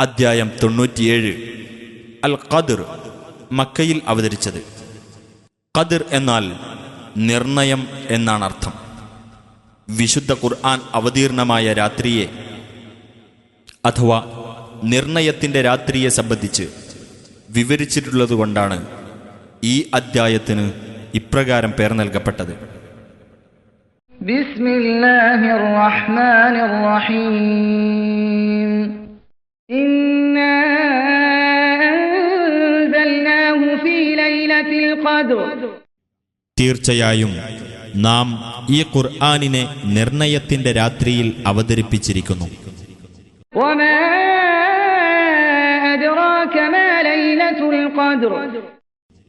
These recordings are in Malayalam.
അധ്യായം തൊണ്ണൂറ്റിയേഴ്. അൽ ഖദർ മക്കയിൽ അവതരിച്ചത്. ഖദർ എന്നാൽ നിർണയം എന്നാണ് അർത്ഥം. വിശുദ്ധ ഖുർആൻ അവതീർണമായ രാത്രിയെ അഥവാ നിർണയത്തിന്റെ രാത്രിയെ സംബന്ധിച്ച് വിവരിച്ചിട്ടുള്ളതുകൊണ്ടാണ് ഈ അദ്ധ്യായത്തിന് ഇപ്രകാരം പേർ നൽകപ്പെട്ടത്. ബിസ്മില്ലാഹിർ റഹ്മാനിർ റഹീം. തീർച്ചയായും നാം ഈ ഖുർആാനിനെ നിർണയത്തിന്റെ രാത്രിയിൽ അവതരിപ്പിച്ചിരിക്കുന്നു.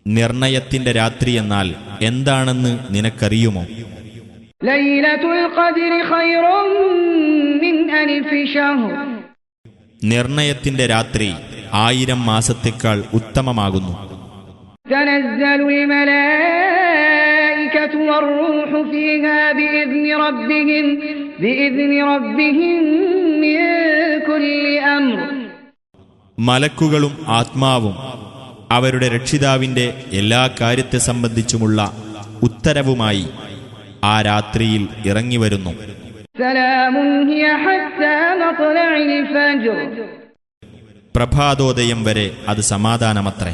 നിർണയത്തിന്റെ രാത്രി എന്നാൽ എന്താണെന്ന് നിനക്കറിയുമോ? നിർണയത്തിന്റെ രാത്രി ആയിരം മാസത്തേക്കാൾ ഉത്തമമാകുന്നു. تنزل الملائكة والروح فيها بإذن ربهم بإذن ربهم من كل أمر മലക്കുകളും ആത്മാവും അവരുടെ രക്ഷിതാവിന്റെ എല്ലാ കാര്യത്തെ സംബന്ധിച്ചുമുള്ള ഉത്തരവുമായി ആ രാത്രിയിൽ ഇറങ്ങിവരുന്നു سلام هي حتى مطلع الفجر പ്രഭാതോദയം വരെ അത് സമാധാനമത്രേ